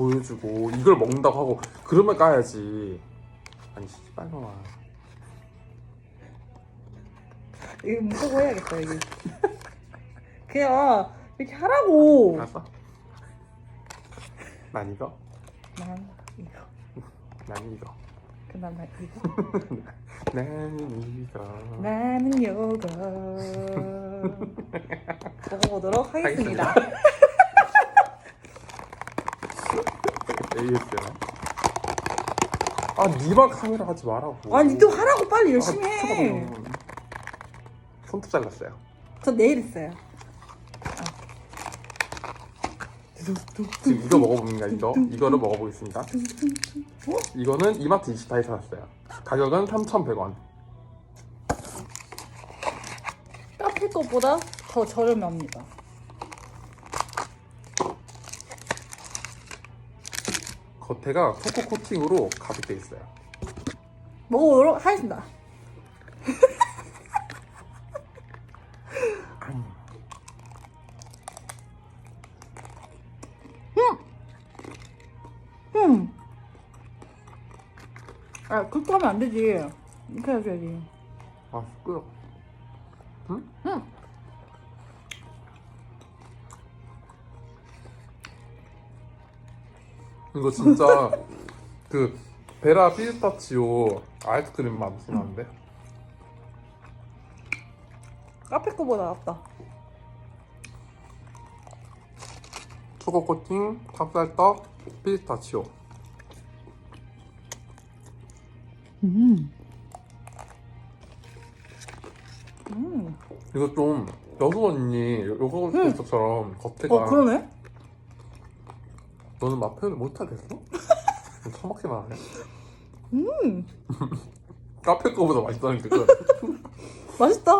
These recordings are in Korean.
보여주고 이걸 먹는다고 하고 그러면 까야지 아니 씨발 놈아 이거 묶고 해야겠다 여기. 그냥 이렇게 하라고. 알았어? 난 이거 난 이거. 난 이거 난 이거. 난 이거 나는 요거. 먹어보도록 하겠습니다. AS야 아 니만 카메라 하지 말라고 아니 또 하라고 빨리 열심히 아, 해. 쳐다보면. 손톱 잘랐어요 저 내일 했어요. 지금 이거 먹어봅니다 이거 이거를 먹어보겠습니다 이거는 이마트 24에 사왔어요 가격은 3,100원 카페 것보다 더 저렴합니다. 겉에가 초코 코팅으로 가득 돼 있어요 먹어보도록 하겠습니다. 음! 음! 아, 그렇게 하면 안 되지. 이렇게 해줘야지. 아 끓여 응? 응. 이거 진짜 그 베라 피스타치오 아이스크림 맛이 나는데 카페 거보다 낫다. 초코 코팅 찹쌀떡 피스타치오 음. 음. 이거 좀 여수 언니 요거트처럼 겉에가 어, 그러네? 너는 맛 표현을 못하겠어? 처먹게 나네 음. 카페 거보다 맛있다니까 그거. 맛있다.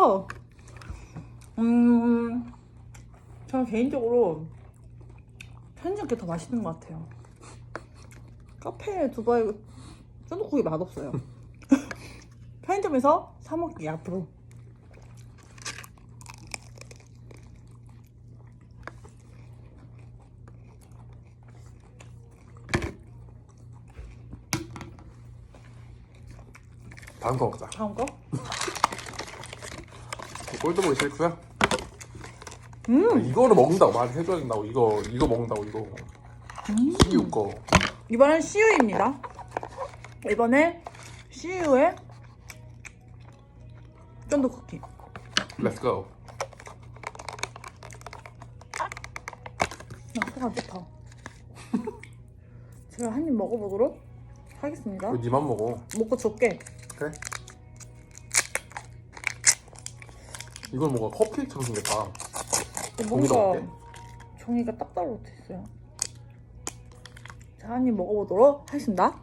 음, 저는 개인적으로 편의점 게더 맛있는 것 같아요. 카페 두바이 쫀득국이 맛없어요. 편의점에서 사 먹기 앞으로. 다음 거 먹자 다음 거? 꼴도 보기 싫고요 음, 아, 이거를 먹는다고 말해줘야 된다고 이거 이거 먹는다고 이거 음. CU 거 이번엔 CU입니다. 이번에 CU의 쫀득 쿠키. Let's go 나소가 좋다. 제가 한 입 먹어보도록 하겠습니다. 이거 니만 먹어 먹고 줄게. 그래? 이건 뭔가 커피처럼 생겼다 종이가 뭔가? 종이가 딱 달라붙어 있어요. 자, 한 입 먹어보도록 하겠습니다.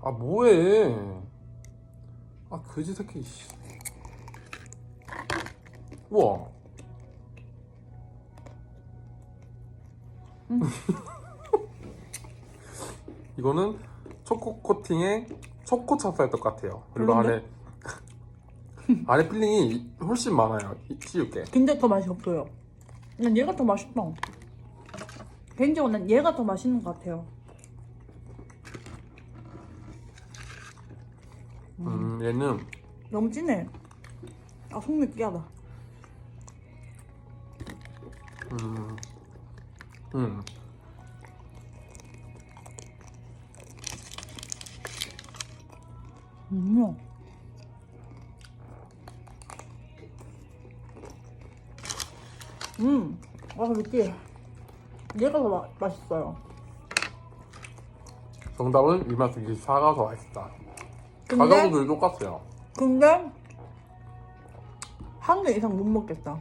아 뭐해 아 그지 새끼 씨. 우와 음. 이거는 초코 코팅의 초코 찹쌀떡 같아요 그리고? 안에 안에 필링이 훨씬 많아요 이- CU게 근데 더 맛이 없어요. 난 얘가 더 맛있다. 개인적으로 난 얘가 더 맛있는 것 같아요. 음 얘는 너무 진해. 아, 속 느끼하다. 음, 음. 음. 음. 아, 느끼해. 얘가 더 마, 맛있어요. 정답은 이마트 24가 더 맛있다 근데, 가격도 똑같아요 근데, 한 개 이상 못 먹겠다.